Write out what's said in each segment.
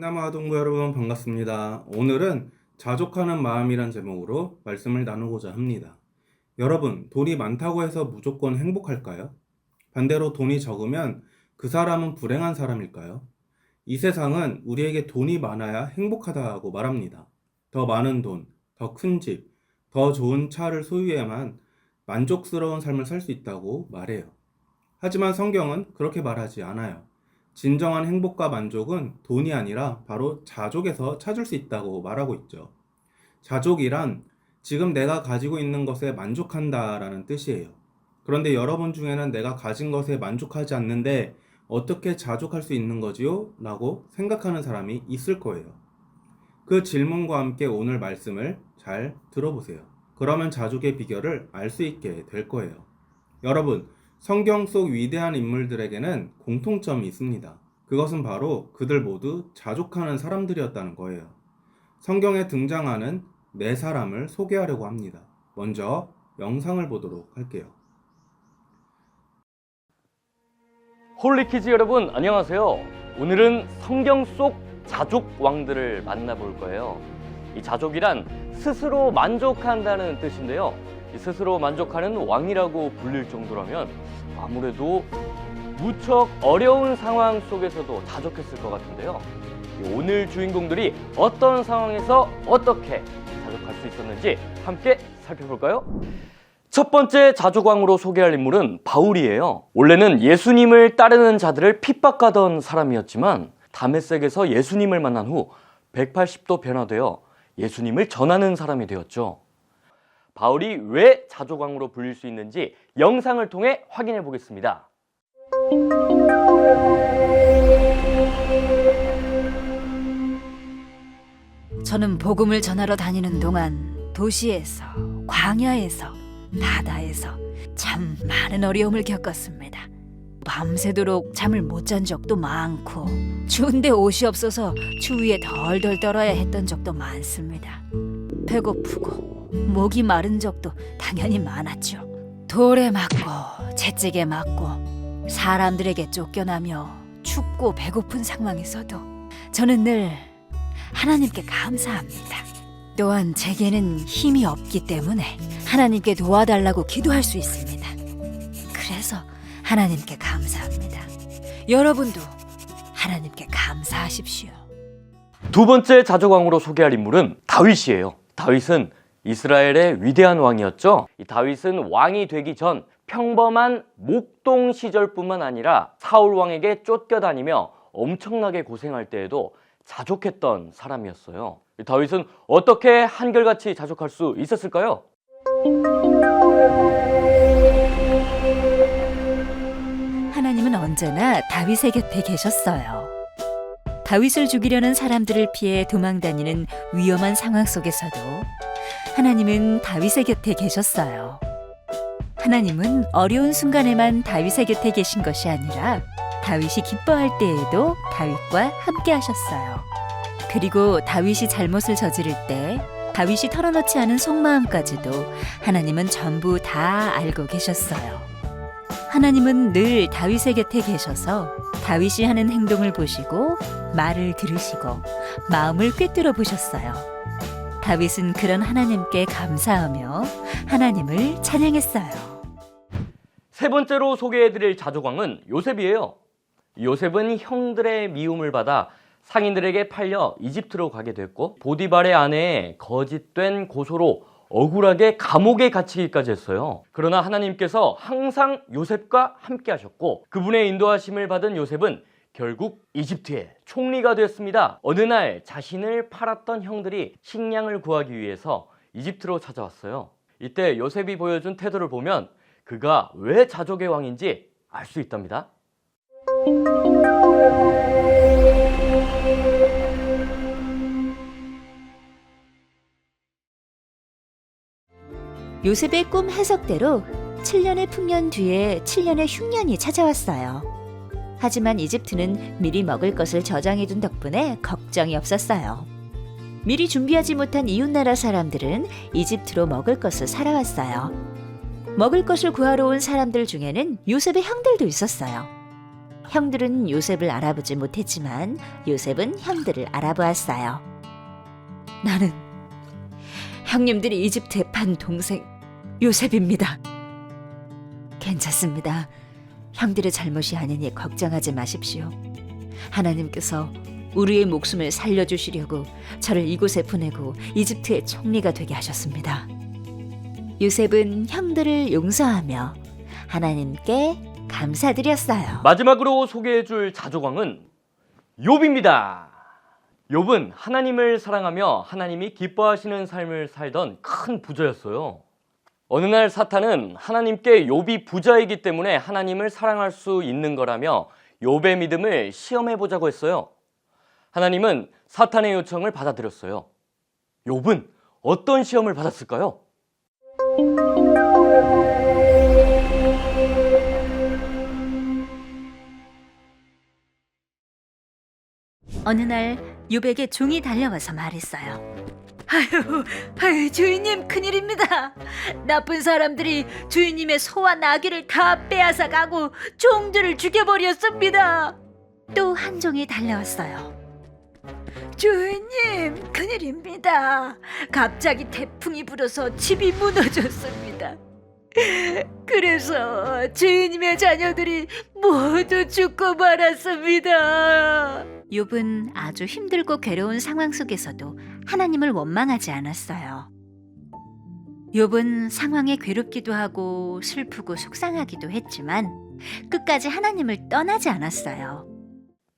한남아 동부 여러분 반갑습니다. 오늘은 자족하는 마음이란 제목으로 말씀을 나누고자 합니다. 여러분, 돈이 많다고 해서 무조건 행복할까요? 반대로 돈이 적으면 그 사람은 불행한 사람일까요? 이 세상은 우리에게 돈이 많아야 행복하다고 말합니다. 더 많은 돈, 더 큰 집, 더 좋은 차를 소유해야만 만족스러운 삶을 살 수 있다고 말해요. 하지만 성경은 그렇게 말하지 않아요. 진정한 행복과 만족은 돈이 아니라 바로 자족에서 찾을 수 있다고 말하고 있죠. 자족이란 지금 내가 가지고 있는 것에 만족한다 라는 뜻이에요. 그런데 여러분 중에는 내가 가진 것에 만족하지 않는데 어떻게 자족할 수 있는 거지요? 라고 생각하는 사람이 있을 거예요. 그 질문과 함께 오늘 말씀을 잘 들어보세요. 그러면 자족의 비결을 알 수 있게 될 거예요. 여러분, 성경 속 위대한 인물들에게는 공통점이 있습니다. 그것은 바로 그들 모두 자족하는 사람들이었다는 거예요. 성경에 등장하는 네 사람을 소개하려고 합니다. 먼저 영상을 보도록 할게요. 홀리키즈 여러분 안녕하세요. 오늘은 성경 속 자족 왕들을 만나볼 거예요. 이 자족이란 스스로 만족한다는 뜻인데요. 이 스스로 만족하는 왕이라고 불릴 정도라면 아무래도 무척 어려운 상황 속에서도 자족했을 것 같은데요. 이 오늘 주인공들이 어떤 상황에서 어떻게 자족할 수 있었는지 함께 살펴볼까요? 첫 번째 자족왕으로 소개할 인물은 바울이에요. 원래는 예수님을 따르는 자들을 핍박하던 사람이었지만 다메섹에서 예수님을 만난 후 180도 변화되어 예수님을 전하는 사람이 되었죠. 바울이 왜 자족왕으로 불릴 수 있는지 영상을 통해 확인해 보겠습니다. 저는 복음을 전하러 다니는 동안 도시에서, 광야에서, 바다에서 참 많은 어려움을 겪었습니다. 밤새도록 잠을 못 잔 적도 많고 추운데 옷이 없어서 추위에 덜덜 떨어야 했던 적도 많습니다. 배고프고 목이 마른 적도 당연히 많았죠. 돌에 맞고 채찍에 맞고 사람들에게 쫓겨나며 춥고 배고픈 상황에서도 저는 늘 하나님께 감사합니다. 또한 제게는 힘이 없기 때문에 하나님께 도와달라고 기도할 수 있습니다. 그래서 하나님께 감사합니다. 여러분도 하나님께 감사하십시오. 두 번째 자족왕으로 소개할 인물은 다윗이에요. 다윗은 이스라엘의 위대한 왕이었죠. 이 다윗은 왕이 되기 전 평범한 목동 시절뿐만 아니라 사울 왕에게 쫓겨다니며 엄청나게 고생할 때에도 자족했던 사람이었어요. 이 다윗은 어떻게 한결같이 자족할 수 있었을까요? 하나님은 언제나 다윗의 곁에 계셨어요. 다윗을 죽이려는 사람들을 피해 도망다니는 위험한 상황 속에서도 하나님은 다윗의 곁에 계셨어요. 하나님은 어려운 순간에만 다윗의 곁에 계신 것이 아니라 다윗이 기뻐할 때에도 다윗과 함께 하셨어요. 그리고 다윗이 잘못을 저지를 때 다윗이 털어놓지 않은 속마음까지도 하나님은 전부 다 알고 계셨어요. 하나님은 늘 다윗의 곁에 계셔서 다윗이 하는 행동을 보시고 말을 들으시고 마음을 꿰뚫어 보셨어요. 다윗은 그런 하나님께 감사하며 하나님을 찬양했어요. 세 번째로 소개해드릴 자족왕은 요셉이에요. 요셉은 형들의 미움을 받아 상인들에게 팔려 이집트로 가게 됐고 보디발의 아내의 거짓된 고소로 억울하게 감옥에 갇히기까지 했어요. 그러나 하나님께서 항상 요셉과 함께 하셨고 그분의 인도하심을 받은 요셉은 결국 이집트의 총리가 되었습니다. 어느 날 자신을 팔았던 형들이 식량을 구하기 위해서 이집트로 찾아왔어요. 이때 요셉이 보여준 태도를 보면 그가 왜 자족의 왕인지 알 수 있답니다. 요셉의 꿈 해석대로 7년의 풍년 뒤에 7년의 흉년이 찾아왔어요. 하지만 이집트는 미리 먹을 것을 저장해 둔 덕분에 걱정이 없었어요. 미리 준비하지 못한 이웃나라 사람들은 이집트로 먹을 것을 살아왔어요. 먹을 것을 구하러 온 사람들 중에는 요셉의 형들도 있었어요. 형들은 요셉을 알아보지 못했지만 요셉은 형들을 알아보았어요. 나는 형님들이 이집트에 판 동생 요셉입니다. 괜찮습니다. 형들의 잘못이 아니니 걱정하지 마십시오. 하나님께서 우리의 목숨을 살려주시려고 저를 이곳에 보내고 이집트의 총리가 되게 하셨습니다. 요셉은 형들을 용서하며 하나님께 감사드렸어요. 마지막으로 소개해줄 자조광은 욥입니다. 욥은 하나님을 사랑하며 하나님이 기뻐하시는 삶을 살던 큰 부자였어요. 어느 날 사탄은 하나님께 욥이 부자이기 때문에 하나님을 사랑할 수 있는 거라며 욥의 믿음을 시험해 보자고 했어요. 하나님은 사탄의 요청을 받아들였어요. 욥은 어떤 시험을 받았을까요? 어느 날 요백의 종이 달려와서 말했어요. 아유, 아유, 주인님 큰일입니다. 나쁜 사람들이 주인님의 소와 나귀를 다 빼앗아 가고 종들을 죽여버렸습니다. 또 한 종이 달려왔어요. 주인님 큰일입니다. 갑자기 태풍이 불어서 집이 무너졌습니다. 그래서 주인님의 자녀들이 모두 죽고 말았습니다. 욥은 아주 힘들고 괴로운 상황 속에서도 하나님을 원망하지 않았어요. 욥은 상황에 괴롭기도 하고 슬프고 속상하기도 했지만 끝까지 하나님을 떠나지 않았어요.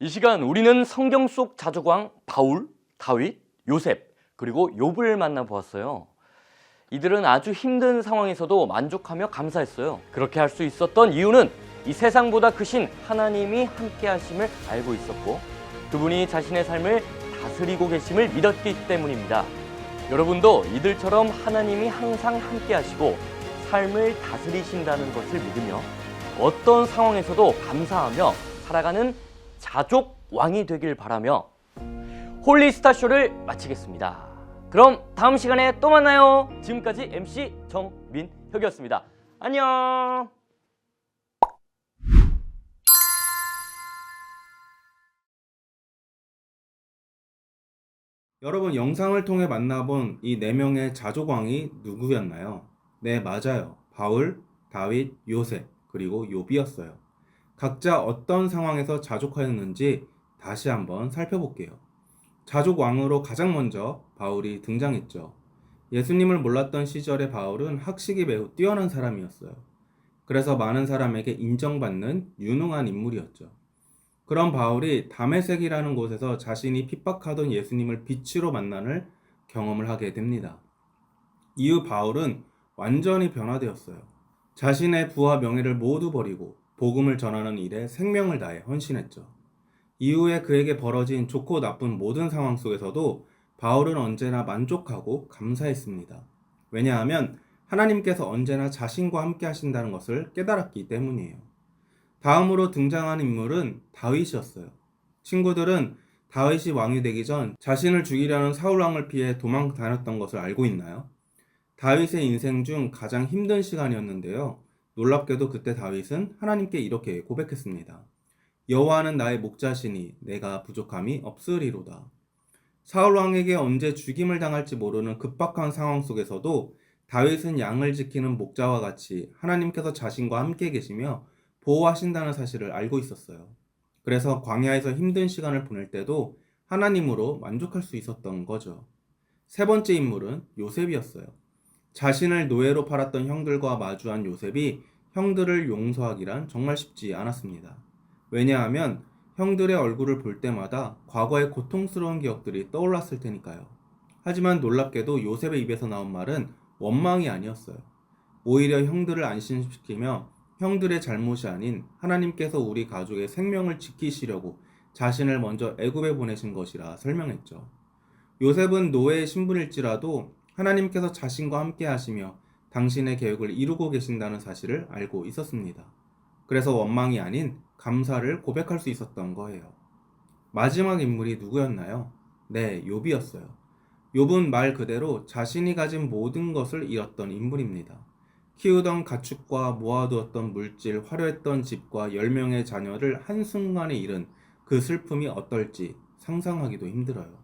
이 시간 우리는 성경 속 자조광 바울, 다윗, 요셉 그리고 욥을 만나 보았어요. 이들은 아주 힘든 상황에서도 만족하며 감사했어요. 그렇게 할 수 있었던 이유는 이 세상보다 크신 하나님이 함께 하심을 알고 있었고 그분이 자신의 삶을 다스리고 계심을 믿었기 때문입니다. 여러분도 이들처럼 하나님이 항상 함께 하시고 삶을 다스리신다는 것을 믿으며 어떤 상황에서도 감사하며 살아가는 자족 왕이 되길 바라며 홀리스타 쇼를 마치겠습니다. 그럼 다음 시간에 또 만나요. 지금까지 MC 정민혁이었습니다. 안녕. 여러분 영상을 통해 만나본 이 네 명의 자조광이 누구였나요? 네, 맞아요. 바울, 다윗, 요셉, 그리고 욥이었어요. 각자 어떤 상황에서 자족하였는지 다시 한번 살펴볼게요. 자족 왕으로 가장 먼저 바울이 등장했죠. 예수님을 몰랐던 시절의 바울은 학식이 매우 뛰어난 사람이었어요. 그래서 많은 사람에게 인정받는 유능한 인물이었죠. 그런 바울이 다메섹이라는 곳에서 자신이 핍박하던 예수님을 빛으로 만나는 경험을 하게 됩니다. 이후 바울은 완전히 변화되었어요. 자신의 부와 명예를 모두 버리고 복음을 전하는 일에 생명을 다해 헌신했죠. 이후에 그에게 벌어진 좋고 나쁜 모든 상황 속에서도 바울은 언제나 만족하고 감사했습니다. 왜냐하면 하나님께서 언제나 자신과 함께 하신다는 것을 깨달았기 때문이에요. 다음으로 등장한 인물은 다윗이었어요. 친구들은 다윗이 왕이 되기 전 자신을 죽이려는 사울 왕을 피해 도망 다녔던 것을 알고 있나요? 다윗의 인생 중 가장 힘든 시간이었는데요. 놀랍게도 그때 다윗은 하나님께 이렇게 고백했습니다. 여호와는 나의 목자시니 내가 부족함이 없으리로다. 사울 왕에게 언제 죽임을 당할지 모르는 급박한 상황 속에서도 다윗은 양을 지키는 목자와 같이 하나님께서 자신과 함께 계시며 보호하신다는 사실을 알고 있었어요. 그래서 광야에서 힘든 시간을 보낼 때도 하나님으로 만족할 수 있었던 거죠. 세 번째 인물은 요셉이었어요. 자신을 노예로 팔았던 형들과 마주한 요셉이 형들을 용서하기란 정말 쉽지 않았습니다. 왜냐하면 형들의 얼굴을 볼 때마다 과거의 고통스러운 기억들이 떠올랐을 테니까요. 하지만 놀랍게도 요셉의 입에서 나온 말은 원망이 아니었어요. 오히려 형들을 안심시키며 형들의 잘못이 아닌 하나님께서 우리 가족의 생명을 지키시려고 자신을 먼저 애굽에 보내신 것이라 설명했죠. 요셉은 노예의 신분일지라도 하나님께서 자신과 함께 하시며 당신의 계획을 이루고 계신다는 사실을 알고 있었습니다. 그래서 원망이 아닌 감사를 고백할 수 있었던 거예요. 마지막 인물이 누구였나요? 네, 욥이었어요. 욥은 말 그대로 자신이 가진 모든 것을 잃었던 인물입니다. 키우던 가축과 모아두었던 물질, 화려했던 집과 10명의 자녀를 한순간에 잃은 그 슬픔이 어떨지 상상하기도 힘들어요.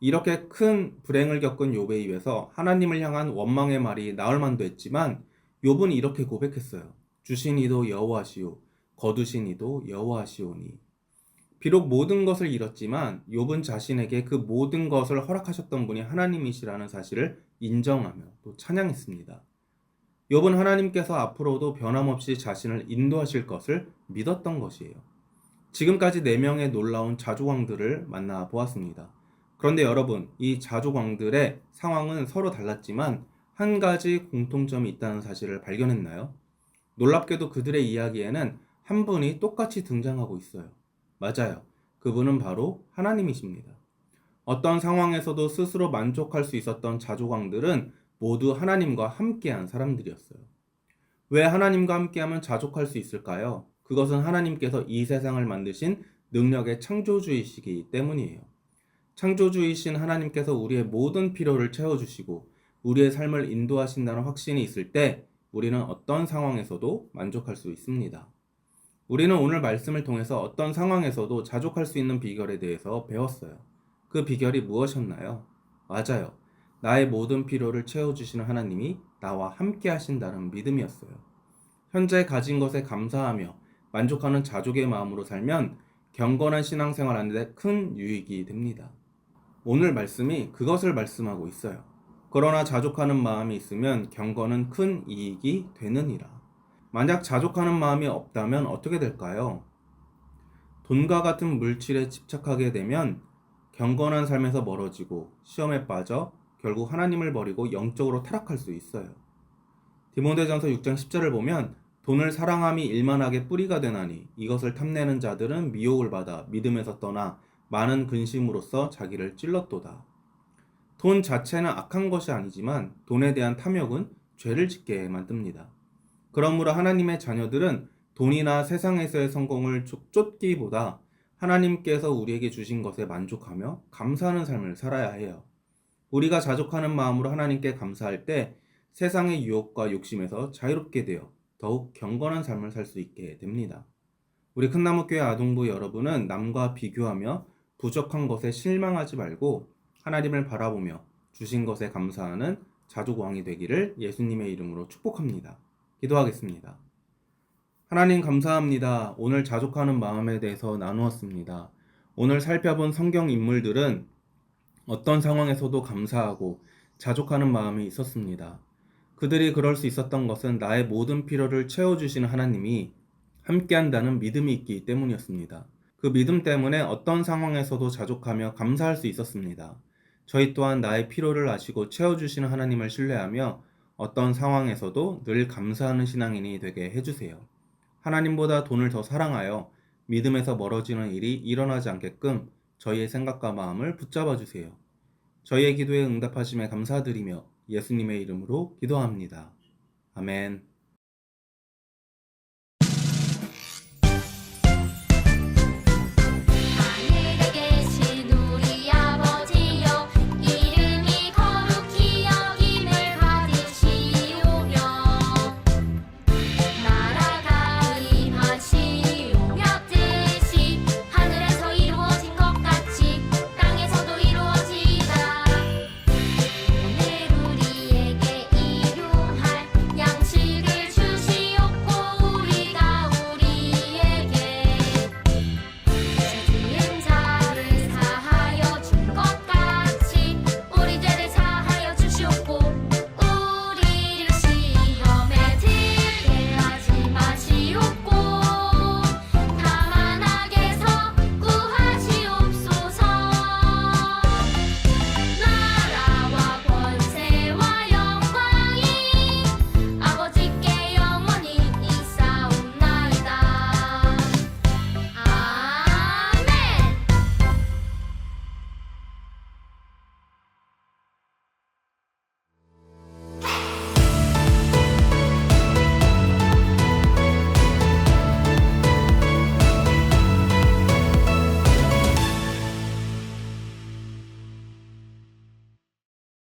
이렇게 큰 불행을 겪은 욥에 의해서 하나님을 향한 원망의 말이 나올 만도 했지만 욥은 이렇게 고백했어요. 주신 이도 여호와시오 거두신 이도 여호와시오니 비록 모든 것을 잃었지만 욥은 자신에게 그 모든 것을 허락하셨던 분이 하나님이시라는 사실을 인정하며 또 찬양했습니다. 욥은 하나님께서 앞으로도 변함없이 자신을 인도하실 것을 믿었던 것이에요. 지금까지 네 명의 놀라운 자조왕들을 만나 보았습니다. 그런데 여러분, 이 자조왕들의 상황은 서로 달랐지만 한 가지 공통점이 있다는 사실을 발견했나요? 놀랍게도 그들의 이야기에는 한 분이 똑같이 등장하고 있어요. 맞아요. 그분은 바로 하나님이십니다. 어떤 상황에서도 스스로 만족할 수 있었던 자조왕들은 모두 하나님과 함께한 사람들이었어요. 왜 하나님과 함께하면 자족할 수 있을까요? 그것은 하나님께서 이 세상을 만드신 능력의 창조주이시기 때문이에요. 창조주이신 하나님께서 우리의 모든 필요를 채워주시고 우리의 삶을 인도하신다는 확신이 있을 때 우리는 어떤 상황에서도 만족할 수 있습니다. 우리는 오늘 말씀을 통해서 어떤 상황에서도 자족할 수 있는 비결에 대해서 배웠어요. 그 비결이 무엇이었나요? 맞아요. 나의 모든 필요를 채워주시는 하나님이 나와 함께 하신다는 믿음이었어요. 현재 가진 것에 감사하며 만족하는 자족의 마음으로 살면 경건한 신앙생활 하는데 큰 유익이 됩니다. 오늘 말씀이 그것을 말씀하고 있어요. 그러나 자족하는 마음이 있으면 경건은 큰 이익이 되느니라. 만약 자족하는 마음이 없다면 어떻게 될까요? 돈과 같은 물질에 집착하게 되면 경건한 삶에서 멀어지고 시험에 빠져 결국 하나님을 버리고 영적으로 타락할 수 있어요. 디모데전서 6장 10절을 보면 돈을 사랑함이 일만하게 뿌리가 되나니 이것을 탐내는 자들은 미혹을 받아 믿음에서 떠나 많은 근심으로써 자기를 찔렀도다. 돈 자체는 악한 것이 아니지만 돈에 대한 탐욕은 죄를 짓게 만듭니다. 그러므로 하나님의 자녀들은 돈이나 세상에서의 성공을 쫓- 쫓기보다 하나님께서 우리에게 주신 것에 만족하며 감사하는 삶을 살아야 해요. 우리가 자족하는 마음으로 하나님께 감사할 때 세상의 유혹과 욕심에서 자유롭게 되어 더욱 경건한 삶을 살 수 있게 됩니다. 우리 큰나무교회 아동부 여러분은 남과 비교하며 부족한 것에 실망하지 말고 하나님을 바라보며 주신 것에 감사하는 자족왕이 되기를 예수님의 이름으로 축복합니다. 기도하겠습니다. 하나님 감사합니다. 오늘 자족하는 마음에 대해서 나누었습니다. 오늘 살펴본 성경 인물들은 어떤 상황에서도 감사하고 자족하는 마음이 있었습니다. 그들이 그럴 수 있었던 것은 나의 모든 필요를 채워주시는 하나님이 함께한다는 믿음이 있기 때문이었습니다. 그 믿음 때문에 어떤 상황에서도 자족하며 감사할 수 있었습니다. 저희 또한 나의 필요를 아시고 채워주시는 하나님을 신뢰하며 어떤 상황에서도 늘 감사하는 신앙인이 되게 해주세요. 하나님보다 돈을 더 사랑하여 믿음에서 멀어지는 일이 일어나지 않게끔 저희의 생각과 마음을 붙잡아 주세요. 저희의 기도에 응답하심에 감사드리며 예수님의 이름으로 기도합니다. 아멘.